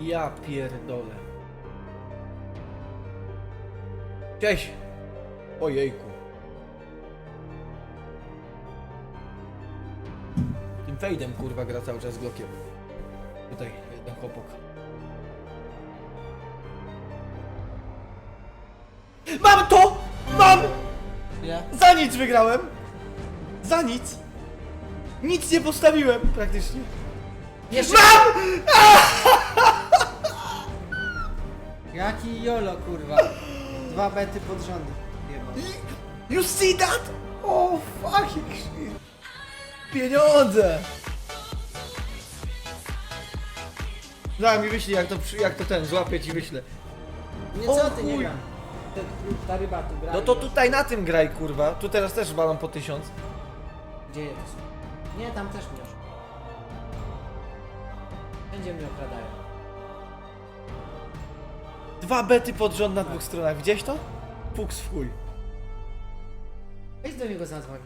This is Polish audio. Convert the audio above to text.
Ja pierdolę. Cześć! Ojejku. Tym fejdem kurwa gra cały czas Glockiem. Tutaj jeden chłopak. Mam to! Mam! Za nic wygrałem! Za nic! Nic nie postawiłem praktycznie. Jeszcze... Mam! Jaki jolo, kurwa. Dwa bety pod rząd. You see that? Oh fucking shit. Pieniądze! Daj mi wyślij jak to, przy- jak to ten, złapię ci wyślę. Nie, O co ty, nie chuj. Ten, ta ryba tu gra. No to tutaj na tym graj kurwa. Tu teraz też balam po tysiąc. Gdzie je to są? Nie, tam też oszukują. Będzie mnie okradają. Dwa bety pod rząd na dwóch stronach. Widziałeś to? Fuks w chuj. Weź do niego zadzwoń.